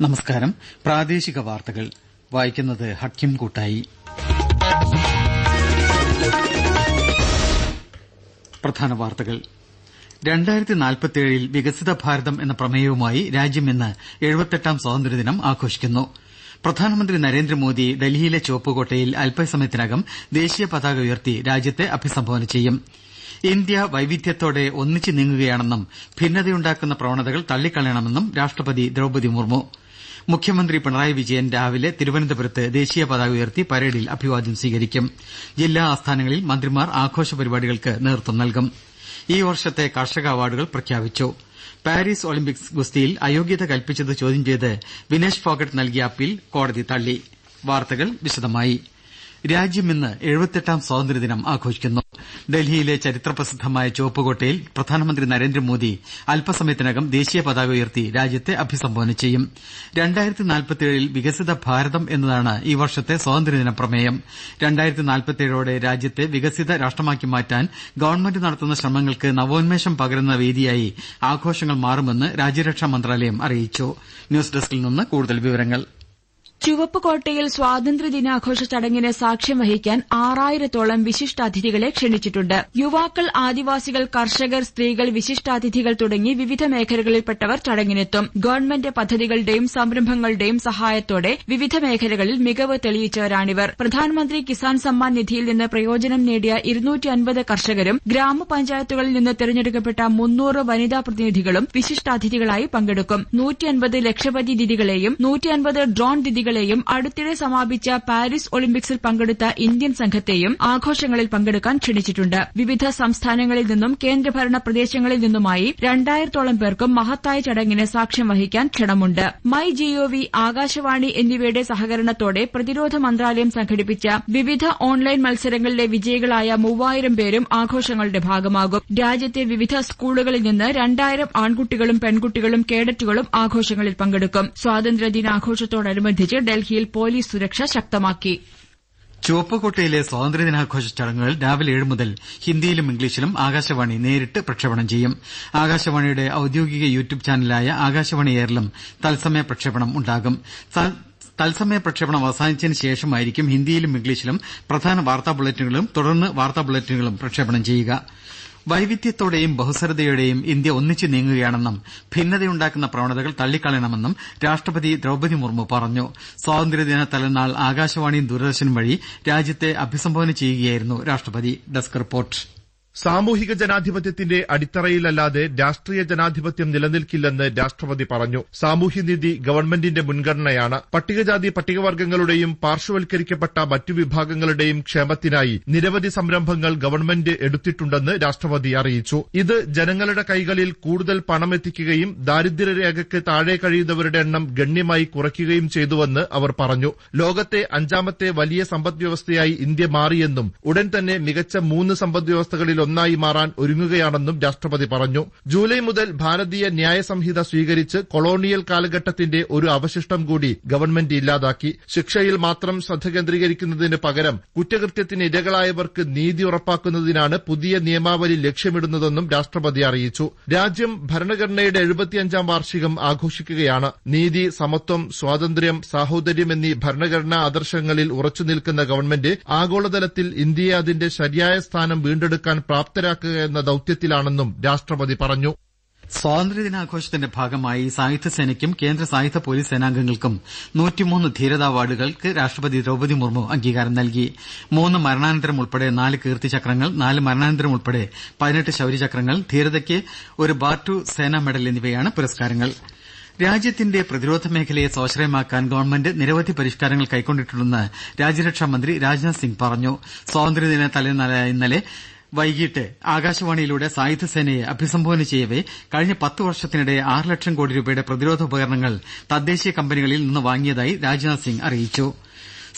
നമസ്കാരം. പ്രാദേശിക വാർത്തകൾ. വായിക്കുന്നത് ഹക്കിം കൂട്ടായി. പ്രധാന വാർത്തകൾ. രണ്ടായിരത്തി നാൽപ്പത്തിയേഴിൽ വികസിത ഭാരതം എന്ന പ്രമേയവുമായി രാജ്യം ഇന്ന് എഴുപത്തെട്ടാം സ്വാതന്ത്ര്യദിനം ആഘോഷിക്കുന്നു. പ്രധാനമന്ത്രി നരേന്ദ്രമോദി ഡൽഹിയിലെ ചുവപ്പുകോട്ടയിൽ അല്പസമയത്തിനകം ദേശീയ പതാക ഉയർത്തി രാജ്യത്തെ അഭിസംബോധന ചെയ്യും. ഇന്ത്യ വൈവിധ്യത്തോടെ ഒന്നിച്ചു നീങ്ങുകയാണെന്നും ഭിന്നതയുണ്ടാക്കുന്ന പ്രവണതകൾ തള്ളിക്കളയണമെന്നും രാഷ്ട്രപതി ദ്രൌപദി മുർമു മുഖ്യമന്ത്രി പിണറായി വിജയൻ രാവിലെ തിരുവനന്തപുരത്ത് ദേശീയ പതാക ഉയർത്തി പരേഡിൽ അഭിവാദ്യം സ്വീകരിക്കും. ജില്ലാ ആസ്ഥാനങ്ങളിൽ മന്ത്രിമാർ ആഘോഷ പരിപാടികൾക്ക് നേതൃത്വം നൽകും. ഈ വർഷത്തെ കർഷക അവാർഡുകൾ പ്രഖ്യാപിച്ചു. പാരീസ് ഒളിമ്പിക്സ് ഗുസ്തിയിൽ അയോഗ്യത കൽപ്പിച്ചത് ചോദ്യം ചെയ്ത് വിനേഷ് ഫോഗട്ട് നൽകിയ അപ്പീൽ കോടതി തള്ളി. വാർത്തകൾ വിശദമായി. രാജ്യം ഇന്ന് എഴുപത്തെട്ടാം സ്വാതന്ത്ര്യദിനം ആഘോഷിക്കുന്നു. ഡൽഹിയിലെ ചരിത്രപ്രസിദ്ധമായ ചുവപ്പുകോട്ടയിൽ പ്രധാനമന്ത്രി നരേന്ദ്രമോദി അല്പസമയത്തിനകം ദേശീയ പതാക ഉയർത്തി രാജ്യത്തെ അഭിസംബോധന ചെയ്യും. വികസിത ഭാരതം എന്നതാണ് ഈ വർഷത്തെ സ്വാതന്ത്ര്യദിന പ്രമേയം. നാൽപ്പത്തിയേഴോടെ രാജ്യത്തെ വികസിത രാഷ്ട്രമാക്കി മാറ്റാൻ ഗവൺമെന്റ് നടത്തുന്ന ശ്രമങ്ങൾക്ക് നവോന്മേഷം പകരുന്ന വേദിയായി ആഘോഷങ്ങൾ മാറുമെന്ന് രാജ്യരക്ഷാ മന്ത്രാലയം അറിയിച്ചു. ന്യൂസ് ഡെസ്കിൽ നിന്ന് കൂടുതൽ വിവരങ്ങൾ. ചുവപ്പുകോട്ടയിൽ സ്വാതന്ത്ര്യദിനാഘോഷ ചടങ്ങിന് സാക്ഷ്യം വഹിക്കാൻ ആറായിരത്തോളം വിശിഷ്ടാതിഥികളെ ക്ഷണിച്ചിട്ടുണ്ട്. യുവാക്കൾ ആദിവാസികൾ കർഷകർ സ്ത്രീകൾ വിശിഷ്ടാതിഥികൾ തുടങ്ങി വിവിധ മേഖലകളിൽപ്പെട്ടവർ ചടങ്ങിനെത്തും. ഗവൺമെന്റ് പദ്ധതികളുടെയും സംരംഭങ്ങളുടെയും സഹായത്തോടെ വിവിധ മേഖലകളിൽ മികവ് തെളിയിച്ചവരാണിവർ. പ്രധാനമന്ത്രി കിസാൻ സമ്മാൻ നിധിയിൽ നിന്ന് പ്രയോജനം നേടിയ കർഷകരും ഗ്രാമപഞ്ചായത്തുകളിൽ നിന്ന് തെരഞ്ഞെടുക്കപ്പെട്ട മുന്നൂറ് വനിതാ പ്രതിനിധികളും വിശിഷ്ടാതിഥികളായി പങ്കെടുക്കും. ലക്ഷപതി ദിദികളെയും ഡ്രോൺ ദിദികളെയും അടുത്തിടെ സമാപിച്ച പാരീസ് ഒളിമ്പിക്സിൽ പങ്കെടുത്ത ഇന്ത്യൻ സംഘത്തെയും ആഘോഷങ്ങളിൽ പങ്കെടുക്കാൻ ക്ഷണിച്ചിട്ടുണ്ട്. വിവിധ സംസ്ഥാനങ്ങളിൽ നിന്നും കേന്ദ്രഭരണ പ്രദേശങ്ങളിൽ നിന്നുമായി രണ്ടായിരത്തോളം പേർക്കും മഹത്തായ ചടങ്ങിന് സാക്ഷ്യം വഹിക്കാൻ ക്ഷണമുണ്ട്. മൈ ജിഒവി ആകാശവാണി എന്നിവയുടെ സഹകരണത്തോടെ പ്രതിരോധ മന്ത്രാലയം സംഘടിപ്പിച്ച വിവിധ ഓൺലൈൻ മത്സരങ്ങളിലെ വിജയികളായ മൂവായിരം പേരും ആഘോഷങ്ങളുടെ ഭാഗമാകും. രാജ്യത്തെ വിവിധ സ്കൂളുകളിൽ നിന്ന് രണ്ടായിരം ആൺകുട്ടികളും പെൺകുട്ടികളും കേഡറ്റുകളും ആഘോഷങ്ങളിൽ പങ്കെടുക്കും. സ്വാതന്ത്ര്യദിനാഘോഷത്തോടനുബന്ധിച്ച് ഡൽഹിയിൽ പോലീസ് സുരക്ഷ ശക്തമാക്കി. ചുവപ്പുകോട്ടയിലെ സ്വാതന്ത്ര്യദിനാഘോഷ ചടങ്ങുകൾ രാവിലെ ഏഴ് മുതൽ ഹിന്ദിയിലും ഇംഗ്ലീഷിലും ആകാശവാണി നേരിട്ട് പ്രക്ഷേപണം ചെയ്യും. ആകാശവാണിയുടെ ഔദ്യോഗിക യൂട്യൂബ് ചാനലായ ആകാശവാണി എയറിലും തത്സമയ പ്രക്ഷേപണം ഉണ്ടാകും. തത്സമയ പ്രക്ഷേപണം അവസാനിച്ചതിന് ശേഷമായിരിക്കും ഹിന്ദിയിലും ഇംഗ്ലീഷിലും പ്രധാന വാർത്താ ബുള്ളറ്റിനുകളും തുടർന്ന് വാർത്താ ബുള്ളറ്റിനുകളും പ്രക്ഷേപണം വൈവിധ്യത്തോടെയും ബഹുസ്വരതയോടെയും ഇന്ത്യ ഒന്നിച്ചു നീങ്ങുകയാണെന്നും ഭിന്നതയുണ്ടാക്കുന്ന പ്രവണതകൾ തള്ളിക്കളയണമെന്നും രാഷ്ട്രപതി ദ്രൌപദി മുർമു പറഞ്ഞു. സ്വാതന്ത്ര്യദിന തലനാൾ ആകാശവാണിയും ദൂരദർശനും വഴി രാജ്യത്തെ അഭിസംബോധന ചെയ്യുകയായിരുന്നു രാഷ്ട്രപതി. Desk report. സാമൂഹിക ജനാധിപത്യത്തിന്റെ അടിത്തറയിലല്ലാതെ രാഷ്ട്രീയ ജനാധിപത്യം നിലനിൽക്കില്ലെന്ന് രാഷ്ട്രപതി പറഞ്ഞു. സാമൂഹ്യനീതി ഗവൺമെന്റിന്റെ മുൻഗണനയാണ്. പട്ടികജാതി പട്ടികവർഗങ്ങളുടെയും പാർശ്വവൽക്കരിക്കപ്പെട്ട മറ്റു വിഭാഗങ്ങളുടെയും ക്ഷേമത്തിനായി നിരവധി സംരംഭങ്ങൾ ഗവൺമെന്റ് എടുത്തിട്ടുണ്ടെന്ന് രാഷ്ട്രപതി അറിയിച്ചു. ഇത് ജനങ്ങളുടെ കൈകളിൽ കൂടുതൽ പണമെത്തിക്കുകയും ദാരിദ്ര്യരേഖയ്ക്ക് താഴെ കഴിയുന്നവരുടെ എണ്ണം ഗണ്യമായി കുറയ്ക്കുകയും ചെയ്തുവെന്ന് അവർ പറഞ്ഞു. ലോകത്തെ അഞ്ചാമത്തെ വലിയ സമ്പദ്വ്യവസ്ഥയായി ഇന്ത്യ മാറിയെന്നും ഉടൻ തന്നെ മികച്ച മൂന്ന് സമ്പദ്വ്യവസ്ഥകളിൽ ഒന്നായി മാറാൻ ഒരുങ്ങുകയാണെന്നും രാഷ്ട്രപതി പറഞ്ഞു. ജൂലൈ മുതൽ ഭാരതീയ ന്യായ സംഹിത സ്വീകരിച്ച് കൊളോണിയൽ കാലഘട്ടത്തിന്റെ ഒരു അവശിഷ്ടം കൂടി ഗവൺമെന്റ് ഇല്ലാതാക്കി. ശിക്ഷയിൽ മാത്രം ശ്രദ്ധ കേന്ദ്രീകരിക്കുന്നതിന് പകരം കുറ്റകൃത്യത്തിന് ഇരകളായവർക്ക് നീതി ഉറപ്പാക്കുന്നതിനാണ് പുതിയ നിയമാവലി ലക്ഷ്യമിടുന്നതെന്നും രാഷ്ട്രപതി അറിയിച്ചു. രാജ്യം ഭരണഘടനയുടെ എഴുപത്തിയഞ്ചാം വാർഷികം ആഘോഷിക്കുകയാണ്. നീതി സമത്വം സ്വാതന്ത്ര്യം സാഹോദര്യം എന്നീ ഭരണഘടനാ ആദർശങ്ങളിൽ ഉറച്ചുനിൽക്കുന്ന ഗവൺമെന്റ് ആഗോളതലത്തിൽ ഇന്ത്യയെ അതിന്റെ ശരിയായ സ്ഥാനം വീണ്ടെടുക്കാൻ പ്രാപ്തരാക്കുക എന്ന ദൌത്യത്തിലാണെന്നും രാഷ്ട്രപതി പറഞ്ഞു. സ്വാതന്ത്ര്യദിനാഘോഷത്തിന്റെ ഭാഗമായി സായുധസേനയ്ക്കും കേന്ദ്ര സായുധ പോലീസ് സേനാംഗങ്ങൾക്കും നൂറ്റിമൂന്ന് ധീരതാ അവാർഡുകൾക്ക് രാഷ്ട്രപതി ദ്രൌപദി മുർമു അംഗീകാരം നൽകി. മൂന്ന് മരണാനന്തരം ഉൾപ്പെടെ നാല് കീർത്തിചക്രങ്ങൾ നാല് മരണാനന്തരം ഉൾപ്പെടെ പതിനെട്ട് ശൌര്യചക്രങ്ങൾ ധീരതയ്ക്ക് ഒരു ബാർ സേനാ മെഡൽ എന്നിവയാണ് പുരസ്കാരങ്ങൾ. രാജ്യത്തിന്റെ പ്രതിരോധ മേഖലയെ സ്വാശ്രയമാക്കാൻ ഗവൺമെന്റ് നിരവധി പരിഷ്കാരങ്ങൾ കൈക്കൊണ്ടിട്ടുണ്ടെന്ന് രാജ്യരക്ഷാ മന്ത്രി രാജ്നാഥ് സിംഗ് പറഞ്ഞു. സ്വാതന്ത്ര്യദിന തലേന്നായ ഇന്നലെ വൈകിട്ട് ആകാശവാണിയിലൂടെ സായുധസേനയെ അഭിസംബോധന ചെയ്യവെ കഴിഞ്ഞ പത്ത് വർഷത്തിനിടെ ആറ് ലക്ഷം കോടി രൂപയുടെ പ്രതിരോധ ഉപകരണങ്ങൾ തദ്ദേശീയ കമ്പനികളിൽ നിന്ന് വാങ്ങിയതായി രാജ്നാഥ് സിംഗ് അറിയിച്ചു.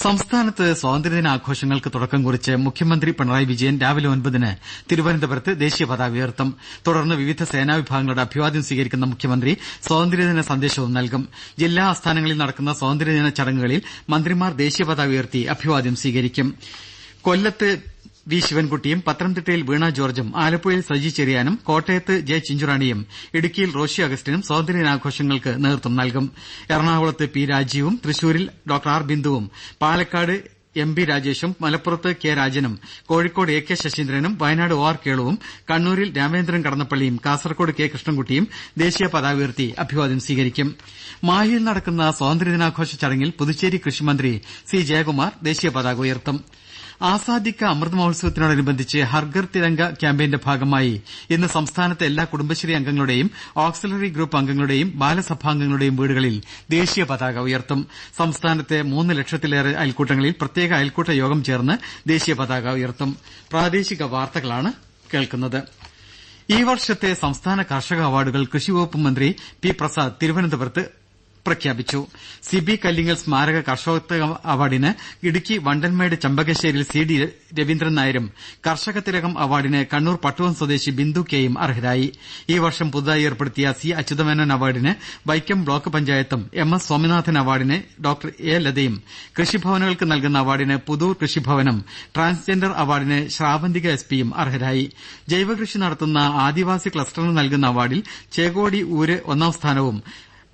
സംസ്ഥാനത്ത് സ്വാതന്ത്ര്യദിനാഘോഷങ്ങൾക്ക് തുടക്കം കുറിച്ച് മുഖ്യമന്ത്രി പിണറായി വിജയൻ രാവിലെ ഒൻപതിന് തിരുവനന്തപുരത്ത് ദേശീയ പതാക ഉയർത്തും. തുടർന്ന് വിവിധ സേനാവിഭാഗങ്ങളുടെ അഭിവാദ്യം സ്വീകരിക്കുന്ന മുഖ്യമന്ത്രി സ്വാതന്ത്ര്യദിന സന്ദേശവും നൽകും. ജില്ലാ ആസ്ഥാനങ്ങളിൽ നടക്കുന്ന സ്വാതന്ത്ര്യദിന ചടങ്ങുകളിൽ മന്ത്രിമാർ ദേശീയ പതാക ഉയർത്തി അഭിവാദ്യം സ്വീകരിക്കും. കൊല്ലത്ത് വി ശിവൻകുട്ടിയും പത്തനംതിട്ടയിൽ വീണ ജോർജും ആലപ്പുഴയിൽ സജി ചെറിയാനും കോട്ടയത്ത് ജെ ചിഞ്ചുറാണിയും ഇടുക്കിയിൽ റോഷി അഗസ്റ്റിനും സ്വാതന്ത്ര്യദിനാഘോഷങ്ങൾക്ക് നേതൃത്വം നൽകും. എറണാകുളത്ത് പി രാജീവും തൃശൂരിൽ ഡോക്ടർ ആർ ബിന്ദുവും പാലക്കാട് എം ബി രാജേഷും മലപ്പുറത്ത് കെ രാജനും കോഴിക്കോട് എ കെ ശശീന്ദ്രനും വയനാട് ഒ ആർ കേളുവും കണ്ണൂരിൽ രാമേന്ദ്രൻ കടന്നപ്പള്ളിയും കാസർകോട് കെ കൃഷ്ണൻകുട്ടിയും ദേശീയ പതാക ഉയർത്തി അഭിവാദ്യം സ്വീകരിക്കും. മാഹിയിൽ നടക്കുന്ന സ്വാതന്ത്ര്യദിനാഘോഷ ചടങ്ങിൽ പുതുച്ചേരി കൃഷിമന്ത്രി സി ജയകുമാർ ദേശീയ പതാക ഉയർത്തും. ആസാദിക്ക അമൃത് മഹോത്സവത്തിനോടനുബന്ധിച്ച് ഹർഘർ തിരംഗ ക്യാമ്പയിന്റെ ഭാഗമായി ഇന്ന് സംസ്ഥാനത്തെ എല്ലാ കുടുംബശ്രീ അംഗങ്ങളുടെയും ഓക്സിലറി ഗ്രൂപ്പ് അംഗങ്ങളുടെയും ബാലസഭാംഗങ്ങളുടെയും വീടുകളിൽ ദേശീയ പതാക ഉയർത്തും. സംസ്ഥാനത്തെ മൂന്ന് ലക്ഷത്തിലേറെ അയൽക്കൂട്ടങ്ങളിൽ പ്രത്യേക അയൽക്കൂട്ട യോഗം ചേർന്ന് ദേശീയ പതാക ഉയർത്തും. ഈ വർഷത്തെ സംസ്ഥാന കർഷക അവാർഡുകൾ കൃഷിവകുപ്പ് മന്ത്രി പി പ്രസാദ് തിരുവനന്തപുരത്ത് പ്രഖ്യാപിച്ചു. സിബി കല്ലിങ്ങൽ സ്മാരക കർഷകത്വ അവാർഡിന് ഇടുക്കി വണ്ടൻമേട് ചമ്പകശ്ശേരിയിൽ സി ഡി രവീന്ദ്രൻ നായരും കർഷക തിലകം അവാർഡിന് കണ്ണൂർ പട്ടുവം സ്വദേശി ബിന്ദു കെയും അർഹരായി. ഈ വർഷം പുതുതായി ഏർപ്പെടുത്തിയ സി അച്യുതമേനോൻ അവാർഡിന് വൈക്കം ബ്ലോക്ക് പഞ്ചായത്തും എം എസ് സ്വാമിനാഥൻ അവാർഡിന് ഡോക്ടർ എ ലതയും കൃഷിഭവനുകൾക്ക് നൽകുന്ന അവാർഡിന് പുതൂർ കൃഷിഭവനും ട്രാൻസ്ജെൻഡർ അവാർഡിന് ശ്രാവന്തിക എസ് പിയും അർഹരായി. ജൈവകൃഷി നടത്തുന്ന ആദിവാസി ക്ലസ്റ്ററിന് നൽകുന്ന അവാർഡിൽ ചേകോടി ഊര് ഒന്നാം സ്ഥാനവും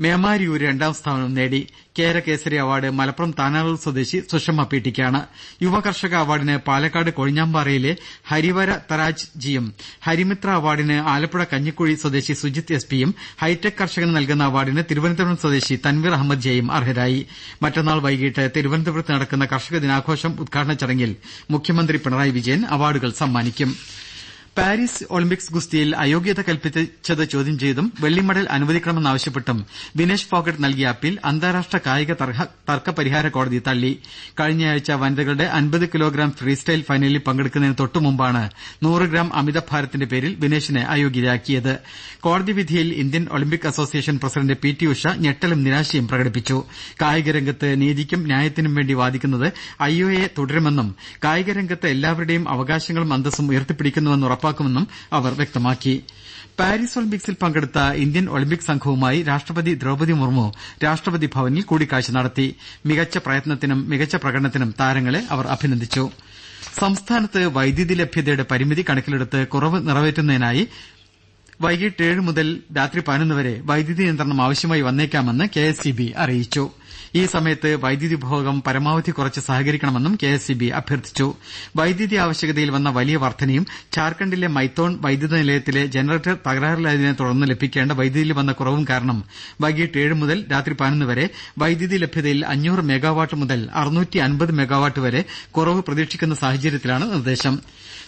മേമാരിയൂര് രണ്ടാം സ്ഥാനം നേടി കേരകേസരി അവാർഡ് മലപ്പുറം താനാളൂർ സ്വദേശി സുഷമ്മ പീട്ടിക്കാണ്. യുവ കർഷക അവാർഡിന് പാലക്കാട് കൊഴിഞ്ഞാമ്പാറയിലെ ഹരിവര തരാജ് ജിയും ഹരിമിത്ര അവാർഡിന് ആലപ്പുഴ കഞ്ഞിക്കുഴി സ്വദേശി സുജിത് എസ് പിയും ഹൈടെക് കർഷകന് നൽകുന്ന അവാർഡിന് തിരുവനന്തപുരം സ്വദേശി തൻവീർ അഹമ്മദ് ജയും അർഹരായി. മറ്റന്നാൾ വൈകിട്ട് തിരുവനന്തപുരത്ത് നടക്കുന്ന കർഷക ദിനാഘോഷം ഉദ്ഘാടന ചടങ്ങിൽ മുഖ്യമന്ത്രി പിണറായി വിജയൻ അവാർഡുകൾ സമ്മാനിക്കും. പാരീസ് ഒളിമ്പിക്സ് ഗുസ്തിയിൽ അയോഗ്യത കൽപ്പിച്ചത് ചോദ്യം ചെയ്തും വെള്ളി മെഡൽ അനുവദിക്കണമെന്നാവശ്യപ്പെട്ടും വിനേഷ് ഫോഗട്ട് നൽകിയ അപ്പീൽ അന്താരാഷ്ട്ര കായിക തർക്ക പരിഹാര കോടതി തള്ളി. കഴിഞ്ഞയാഴ്ച വനിതകളുടെ അൻപത് കിലോഗ്രാം ഫ്രീ ഫ്രീസ്റ്റൈൽ ഫൈനലിൽ പങ്കെടുക്കുന്നതിന് തൊട്ടുമുമ്പാണ് നൂറ് ഗ്രാം അമിതഭാരത്തിന്റെ പേരിൽ വിനേഷിനെ അയോഗ്യരാക്കിയത്. കോടതി വിധിയിൽ Indian Olympic association president P T Usha ഞെട്ടലും നിരാശയും പ്രകടിപ്പിച്ചു. കായികരംഗത്ത് നീതിക്കും ന്യായത്തിനും വേണ്ടി വാദിക്കുന്നത് ഐ ഒ എ തുടരുമെന്നും കായികരംഗത്ത് എല്ലാവരുടെയും അവകാശങ്ങളും അന്തസ്സും ഉയർത്തിപ്പിടിക്കുന്നുവെന്ന് ഉറപ്പാക്കുമെന്നും അവർ വ്യക്തമാക്കി. പാരീസ് ഒളിമ്പിക്സിൽ പങ്കെടുത്ത ഇന്ത്യൻ ഒളിമ്പിക് സംഘവുമായി രാഷ്ട്രപതി ദ്രൌപദി മുർമു രാഷ്ട്രപതി ഭവനിൽ കൂടിക്കാഴ്ച നടത്തി. മികച്ച പ്രയത്നത്തിനും മികച്ച പ്രകടനത്തിനും താരങ്ങളെ അവർ അഭിനന്ദിച്ചു. സംസ്ഥാനത്ത് വൈദ്യുതി ലഭ്യതയുടെ പരിമിതി കണക്കിലെടുത്ത് കുറവ് നിറവേറ്റുന്നതിനായി വൈകിട്ട് ഏഴ് മുതൽ രാത്രി പതിനൊന്ന് വരെ വൈദ്യുതി നിയന്ത്രണം ആവശ്യമായി വന്നേക്കാമെന്ന് കെ എസ് ഇ ബി അറിയിച്ചു. ഈ സമയത്ത് വൈദ്യുതി ഉപഭോഗം പരമാവധി കുറച്ച് സഹകരിക്കണമെന്നും കെ എസ് ഇ ബി അഭ്യർത്ഥിച്ചു. വൈദ്യുതി ആവശ്യകതയിൽ വന്ന വലിയ വർധനയും ഝാർഖണ്ഡിലെ മൈത്തോൺ വൈദ്യുത നിലയത്തിലെ ജനറേറ്റർ തകരാറിലായതിനെ തുടർന്ന് ലഭിക്കേണ്ട വൈദ്യുതിയിൽ വന്ന കുറവും കാരണം വൈകിട്ട് ഏഴ് മുതൽ രാത്രി പതിനൊന്ന് വരെ വൈദ്യുതി ലഭ്യതയിൽ അഞ്ഞൂറ് മെഗാവാട്ട് മുതൽ അറുന്നൂറ്റി അൻപത് മെഗാവാട്ട് വരെ കുറവ് പ്രതീക്ഷിക്കുന്ന സാഹചര്യത്തിലാണ് നിർദ്ദേശം.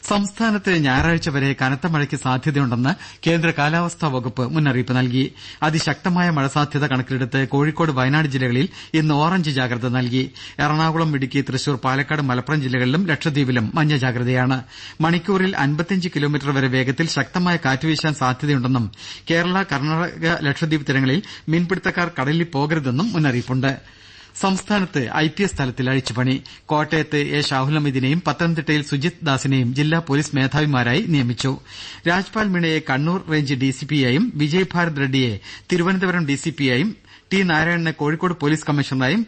സംസ്ഥാനത്ത് ഞായറാഴ്ച വരെ കനത്ത മഴയ്ക്ക് സാധ്യതയുണ്ടെന്ന് കേന്ദ്ര കാലാവസ്ഥാ വകുപ്പ് മുന്നറിയിപ്പ് നൽകി. അതിശക്തമായ മഴ സാധ്യത കണക്കിലെടുത്ത് കോഴിക്കോട് വയനാട് ജില്ലകളിൽ ഇന്ന് ഓറഞ്ച് ജാഗ്രത നൽകി. എറണാകുളം ഇടുക്കി തൃശൂർ പാലക്കാട് മലപ്പുറം ജില്ലകളിലും ലക്ഷദ്വീപിലും മഞ്ഞ ജാഗ്രതയാണ്. മണിക്കൂറിൽ അൻപത്തിയഞ്ച് കിലോമീറ്റർ വരെ വേഗത്തിൽ ശക്തമായ കാറ്റ് വീശാൻ സാധ്യതയുണ്ടെന്നും കേരള കർണാടക ലക്ഷദ്വീപ് തീരങ്ങളിൽ മീൻപിടുത്തക്കാർ കടലിൽ പോകരുതെന്നും മുന്നറിയിപ്പുണ്ട്. സംസ്ഥാനത്ത് ഐ പി എസ് തലത്തിൽ അഴിച്ചുപണി. കോട്ടയത്ത് എ ഷാഹുൽഹമീദിനെയും പത്തനംതിട്ടയിൽ സുജിത് ദാസിനെയും ജില്ലാ പോലീസ് മേധാവിമാരായി നിയമിച്ചു. രാജ്പാൽ മീണയെ കണ്ണൂർ റേഞ്ച് ഡി ഡിസിപിയായും വിജയ് ഭാരത് റെഡ്ഡിയെ തിരുവനന്തപുരം ഡി സി ഡിസിപിയായും ടി നാരായണനെ കോഴിക്കോട് പോലീസ് കമ്മീഷണറായും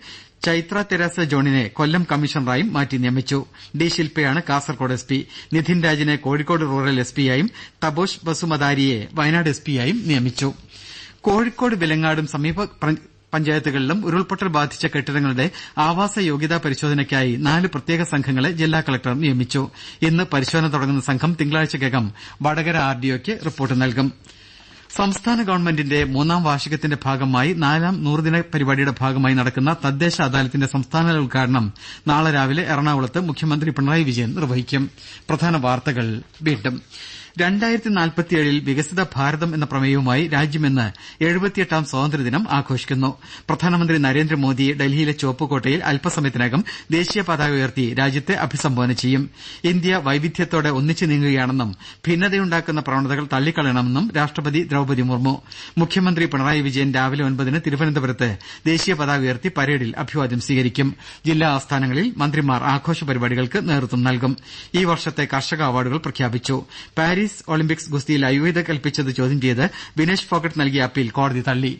ചൈത്ര തെരേസ ജോണിനെ കൊല്ലം കമ്മീഷണറായും മാറ്റി നിയമിച്ചു. ഡി ശിൽപയാണ് കാസർകോട് എസ് പി. നിധിൻ രാജിനെ കോഴിക്കോട് റൂറൽ എസ് പിയായും തബോഷ് ബസുമതാരിയെ വയനാട് എസ് പിയായും നിയമിച്ചു. കോഴിക്കോട് വിലങ്ങാടും സമീപ പഞ്ചായത്തുകളിലും ഉരുൾപൊട്ടൽ ബാധിച്ച കെട്ടിടങ്ങളുടെ ആവാസ യോഗ്യതാ പരിശോധനയ്ക്കായി നാല് പ്രത്യേക സംഘങ്ങളെ ജില്ലാ കളക്ടർ നിയമിച്ചു. ഇന്ന് പരിശോധന തുടങ്ങുന്ന സംഘം തിങ്കളാഴ്ചക്കകം വടകര ആർ ഡി ഒക്ക് റിപ്പോർട്ട് നൽകും. സംസ്ഥാന ഗവൺമെന്റിന്റെ മൂന്നാം വാർഷികത്തിന്റെ ഭാഗമായി നാലാം നൂറുദിന പരിപാടിയുടെ ഭാഗമായി നടക്കുന്ന തദ്ദേശ അദാലത്തിന്റെ സംസ്ഥാനതല ഉദ്ഘാടനം നാളെ രാവിലെ എറണാകുളത്ത് മുഖ്യമന്ത്രി പിണറായി വിജയൻ നിർവഹിക്കും. പ്രധാന വാർത്തകൾ വീണ്ടും രണ്ടായിരത്തി നാൽപ്പത്തിയേഴിൽ വികസിത ഭാരതം എന്ന പ്രമേയവുമായി രാജ്യമിന്ന് എഴുപത്തിയെട്ടാം സ്വാതന്ത്ര്യദിനം ആഘോഷിക്കുന്നു. പ്രധാനമന്ത്രി നരേന്ദ്രമോദി ഡൽഹിയിലെ ചുവപ്പുകോട്ടയിൽ അല്പസമയത്തിനകം ദേശീയപതാക ഉയർത്തി രാജ്യത്തെ അഭിസംബോധന ചെയ്യും. ഇന്ത്യ വൈവിധ്യത്തോടെ ഒന്നിച്ചു നീങ്ങുകയാണെന്നും ഭിന്നതയുണ്ടാക്കുന്ന പ്രവണതകൾ തള്ളിക്കളയണമെന്നും രാഷ്ട്രപതി ദ്രൌപദി മുർമു. മുഖ്യമന്ത്രി പിണറായി വിജയൻ രാവിലെ ഒൻപതിന് തിരുവനന്തപുരത്ത് ദേശീയ പതാക ഉയർത്തി പരേഡിൽ അഭിവാദ്യം സ്വീകരിക്കും. ജില്ലാ ആസ്ഥാനങ്ങളിൽ മന്ത്രിമാർ ആഘോഷ പരിപാടികൾക്ക് നേതൃത്വം നൽകും. ഈ വർഷത്തെ കർഷക അവാർഡുകൾ പ്രഖ്യാപിച്ചു. പാരീസ് ഒളിമ്പിക്സ് ഗുസ്തിയിൽ അയോഗ്യത കൽപ്പിച്ചത് ചോദ്യം ചെയ്ത് വിനേഷ് ഫോഗട്ട് നൽകിയ അപ്പീൽ കോടതി തള്ളി.